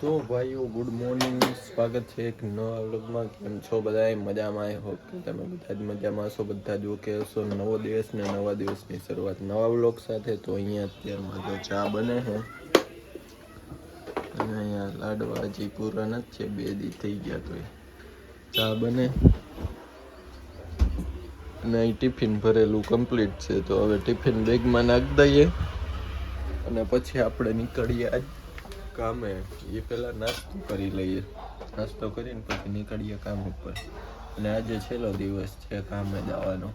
તો ભાઈઓ good morning સ્વાગત છે એક નવા વ્લોગમાં. કેમ છો બધા મજામાં હોપ કે તમે બધા જ મજામાં હશો. બધા જ ઓકે હશો નવો દિવસ ને નવા દિવસની શરૂઆત નવા વ્લોગ સાથે. તો અહીંયા અત્યારમાં તો ચા બને છે. અને અહીંયા લાડવા હજી પૂરા નથી છે બે દી થઈ ગયા તો ચા બને. અને અહીં ટિફિન ભરેલું કમ્પ્લીટ છે. તો હવે ટિફિન બેગમાં નાખી દઈએ. અને પછી આપણે નીકળીએ આજ. કામે એ પહેલાં નાસ્તો કરી લઈએ. નાસ્તો કરીને પછી નીકળીએ કામ ઉપર. અને આજે છેલ્લો દિવસ છે કામે જવાનો.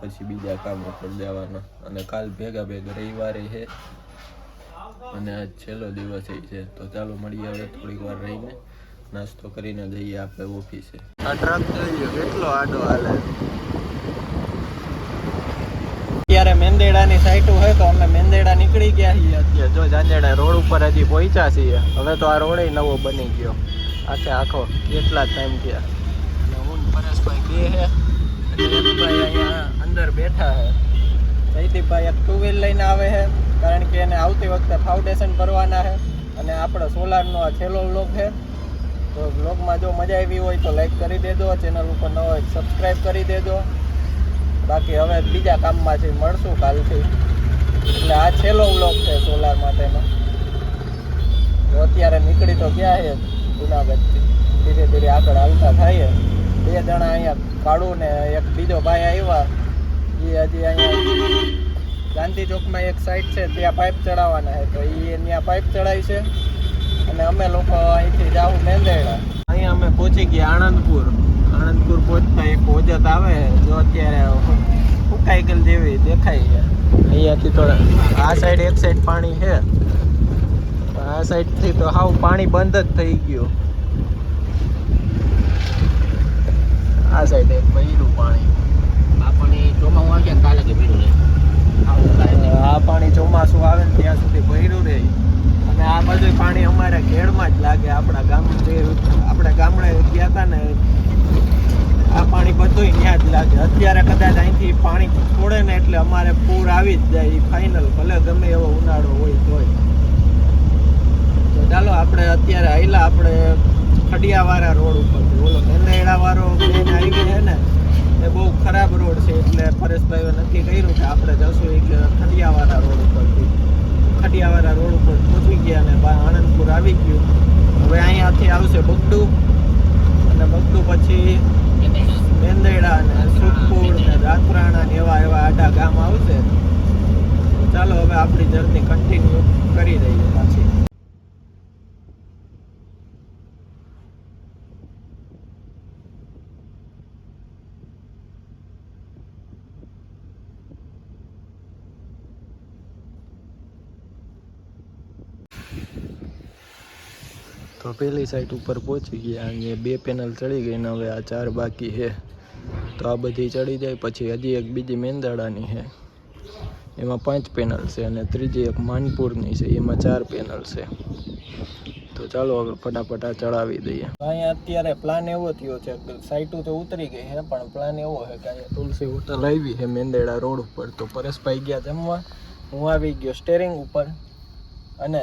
પછી બીજા કામ ઉપર જવાના. અને કાલ ભેગા ભેગા રવિવારે છે. અને આજ છેલ્લો દિવસ એ છે. તો ચાલો મળીએ હવે થોડીક વાર રહીને. નાસ્તો કરીને જઈએ આપણે ઓફિસે. આ ટ્રક કેટલો આડો હાલે. અત્યારે મેંદેડાની સાઈટ હોય તો અમે મેંદેડા નીકળી ગયા છીએ અત્યારે. જો જાંજેડા રોડ ઉપર હજી પહોંચ્યા છીએ, હવે તો આ રોડ નવો બની ગયો. આખે આખો કેટલા ટાઈમ ગયા અને હું પરેશભાઈ બે જયદીપભાઈ અહીંયા અંદર બેઠા છે જયદીપભાઈ એક ટુ વ્હીલ લઈને આવે છે કારણ કે એને આવતી વખતે ફાઉન્ડેશન ભરવાના છે અને આપણો સોલારનો આ છેલ્લો વ્લોગ છે તો વ્લોગમાં જો મજા આવી હોય તો લાઈક કરી દેજો ચેનલ ઉપર ન હોય સબસ્ક્રાઈબ કરી દેજો. બાકી હવે બીજા કામમાં છે મળશું કાલથી. એટલે આ છેલ્લો બ્લોક છે સોલાર માટેનો. અત્યારે નીકળી તો ગયા છે જુનાગઢથી. ધીરે ધીરે આગળ હાલતા થાય બે જણા અહીંયા કાળુ ને એક બીજો ભાઈ આવ્યા. એ હજી અહીંયા ગાંધી ચોકમાં એક સાઈડ છે, ત્યાં પાઇપ ચડાવવાના છે. તો એ ત્યાં પાઇપ ચડાવી છે. અને અમે લોકો અહીંથી જાવું મેંદેડા અહીંયા અમે પહોંચી ગયા આણંદપુર. આણંદપુર પહોંચતા એક ઓજત આવે. જો અત્યારે ગયેલ જેવી દેખાય અહીંયાથી થોડા આ સાઈડ એક સાઈડ પાણી છે. આ સાઈડથી તો હાવ પાણી બંધ જ થઈ ગયું. આ સાઈડ એક ભર્યું પાણી. આ પાણી ચોમાસું આવે ને કાલે કે રહે. આ પાણી ચોમાસું આવે ને ત્યાં સુધી ભર્યું રહે. અને આ બધું પાણી અમારે ઘેડમાં જ લાગે. આપણા ગામ જે આપણે ગામડે ગયા હતા ને બધું ત્યાં જ લાગે. અત્યારે કદાચ અહીંથી પાણી છોડે ને એટલે અમારે પૂર આવી જ જાય ફાઇનલ ભલે ગમે એવો ઉનાળો હોય તોય. તો ચાલો, આપણે અત્યારે આવેલા આપણે ખડિયાવાળા રોડ ઉપર બોલો વાળો મેન હાઈવે છે ને, એ બહુ ખરાબ રોડ છે એટલે પરેશભાઈએ નક્કી કર્યું કે આપણે જશું એટલે ખડિયાવાળા રોડ ઉપરથી. ખડિયાવાળા રોડ ઉપર પહોંચી ગયા અને બા આણંદપુર આવી ગયું હવે અહીંયાથી આવશે બગડું અને બગડું પછી મેંદેડા અને સુખપુર ને દાતરાણા ને એવા એવા આડા ગામ આવશે તો ચાલો હવે આપણી જર્ની કન્ટિન્યુ કરી રહ્યા પાછી તો પેલી સાઈડ ઉપર પહોંચી ગયા અને બે પેનલ ચડી ગઈ ને હવે આ ચાર બાકી છે. તો આ બધી ચડી જાય પછી હજી એક બીજી મેંદાડાની છે. એમાં પાંચ પેનલ છે અને ત્રીજી એક માનપુરની છે, એમાં ચાર પેનલ છે. તો ચાલો હવે ફટાફટ આ ચડાવી દઈએ. અહીંયા અત્યારે પ્લાન એવો થયો છે સાઈટો તો ઉતરી ગઈ છે પણ પ્લાન એવો છે કે અહીંયા તુલસી હોટલ આવી છે, મેંદેડા રોડ ઉપર. તો પરેશભાઈ ગયા જમવા. હું આવી ગયો સ્ટેરિંગ ઉપર અને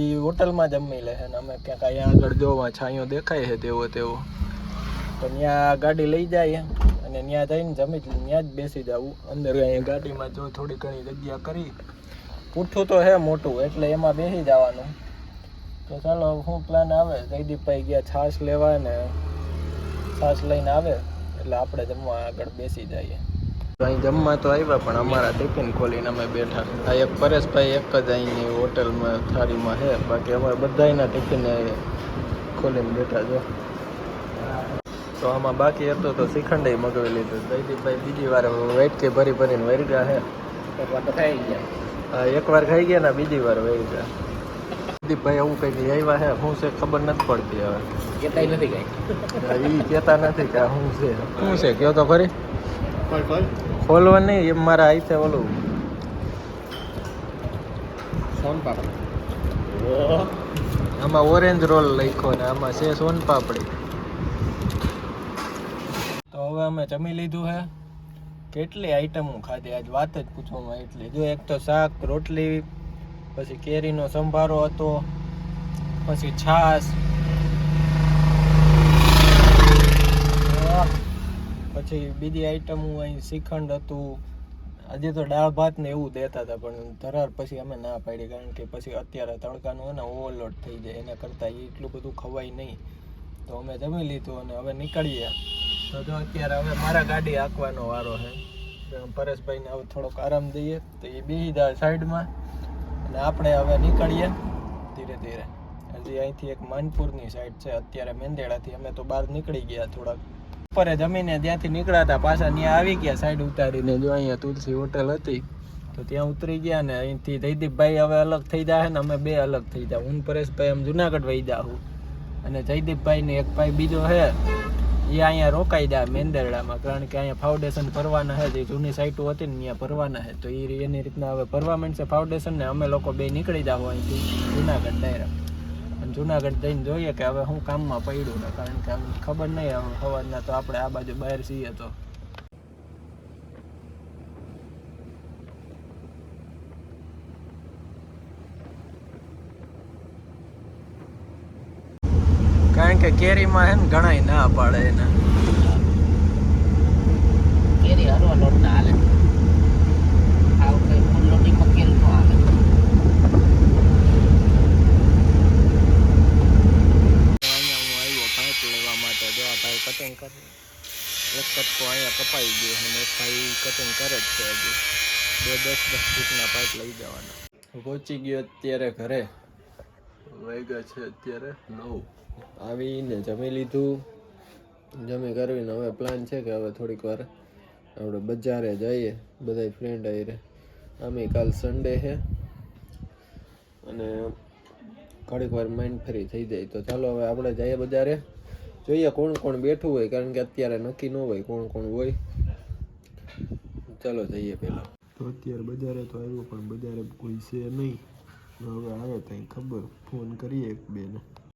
એ હોટલમાં જમી લે છે ને અમે ક્યાંક અહીંયા આગળ જોવા છાંયો દેખાય છે તેવો તેવો. તો ત્યાં ગાડી લઈ જાય અને ત્યાં જઈને જમી ત્યાં જ બેસી જવું અંદર અહીંયા ગાડીમાં જો થોડી ઘણી જગ્યા કરી. પૂઠું તો હે મોટું, એટલે એમાં બેસી જવાનું. તો ચાલો શું પ્લાન આવે. જયદીપભાઈ ગયા છાશ લેવા ને છાશ લઈને આવે. એટલે આપણે જમવા આગળ બેસી જઈએ. અહીં જમવા તો આવ્યા, પણ અમારા ટિફિન ખોલીને અમે બેઠા. આ એક પરેશભાઈ, એક જ અહીંની હોટલમાં, થાળીમાં છે બાકી અમારે બધાના ટિફિન ખોલીને બેઠા જો. તો આમાં બાકી હતો તો શ્રીખંડ મગાવી લીધું. જયદીપભાઈ બીજી વાર વેટ કે ભરી ભરીને વરી ગયા હે. વાર ખાઈ ગયા હા, એક વાર ખાઈ ગયા ને બીજી વાર વહી ગયા. જયદીપભાઈ એવું કંઈક આવ્યા હે. શું છે ખબર નથી પડતી હવે. કેતાય નથી કઈ? એ કહેતા નથી કે હું શું છે. શું છે? કયો તો ખરી? ખોલવા નહીં એમ મારા હાથે ઓલું. સોનપાપડી. આમાં ઓરેન્જ રોલ લખ્યો ને આમાં છે સોન પાપડી તો હવે અમે જમી લીધું છે કેટલી આઈટમો ખાધી? આજ વાત જ પૂછવામાં એટલી. જો એક તો શાક, રોટલી, પછી કેરીનો સંભારો હતો, પછી છાશ, પછી બીજી આઈટમ અહીં શ્રીખંડ હતું. આજે તો દાળ, ભાત ને એવું દેતા હતા, પણ ધરાર પછી અમે ના પાડી, કારણ કે પછી અત્યારે તડકાનું હોય ને ઓવરલોડ થઈ જાય. એના કરતાં એટલું બધું ખવાય નહીં. તો અમે જમી લીધું અને હવે નીકળીએ. તો જો અત્યારે હવે મારા ગાડી હાંકવાનો વારો છે. પરેશભાઈને હવે થોડોક આરામ દઈએ. તો એ બેસી જાય સાઈડમાં. અને આપણે હવે નીકળીએ ધીરે ધીરે. હજી અહીંથી એક માનપુરની સાઈડ છે. અત્યારે મેંદેડાથી અમે તો બહાર નીકળી ગયા થોડાક. ઉપર જમીને ત્યાંથી નીકળ્યા હતા. પાછા ત્યાં આવી ગયા સાઈડ ઉતારીને. જો અહીંયા તુલસી હોટેલ હતી, તો ત્યાં ઉતરી ગયા ને અહીંથી જયદીપભાઈ હવે અલગ થઈ જાય ને અમે બે અલગ થઈ જાય હું પરેશભાઈ આમ જુનાગઢ વહી જાઉં અને જયદીપભાઈને એક ભાઈ બીજો છે. એ અહીંયા રોકાઈ જાય મેંદરડામાં, કારણ કે અહીંયા ફાઉન્ડેશન ભરવાના છે, જે જૂની સાઇટો હતી ને ત્યાં ભરવાના છે. તો એ એની રીતના હવે ભરવા માંડશે ફાઉન્ડેશન ને, અમે લોકો બે નીકળી જાવ અહીંથી જુનાગઢ ડાયરેક્ટ. અને જુનાગઢ જઈને જોઈએ કે હવે શું કામમાં પડ્યું ને, કારણ કે આમ ખબર નહીં હવે સવારના તો આપણે આ બાજુ બહાર છીએ તો. કારણ કે કેરીમાં હે ને ઘણાય ના પાડે એના. કેરી હરવા લોટ ના હાલે. આ વખતે ફૂલ લોટીમાં કેરી નો હાલે. કટિંગ કરી. એક કટકો અહીંયા કપાઈ ગયો અને એક ભાઈ કટિંગ કરે જ છે હજી. બે દસ દસ ફૂટના પાઇપ લઈ જવાના. પહોંચી ગયો અત્યારે ઘરે. વાગ્યા છે અત્યારે નવ. આવીને જમી લીધું. જમી કરવીને હવે પ્લાન છે કે હવે થોડીક વાર આપણે બજારે જઈએ. બધા ફ્રેન્ડ આવીને આમે કાલ સન્ડે છે અને ઘડીક વાર માઇન્ડ ફ્રી થઈ જાય. તો ચાલો હવે આપણે જઈએ બજારે. જોઈએ કોણ કોણ બેઠું હોય, કારણ કે અત્યારે નક્કી ન હોય કોણ કોણ હોય. ચાલો જઈએ પહેલાં. તો અત્યારે બજારે તો આવ્યો, પણ બજારે કોઈ છે નહીં. હવે આવે ત્યાં ખબર. ફોન કરીએ એક બેને.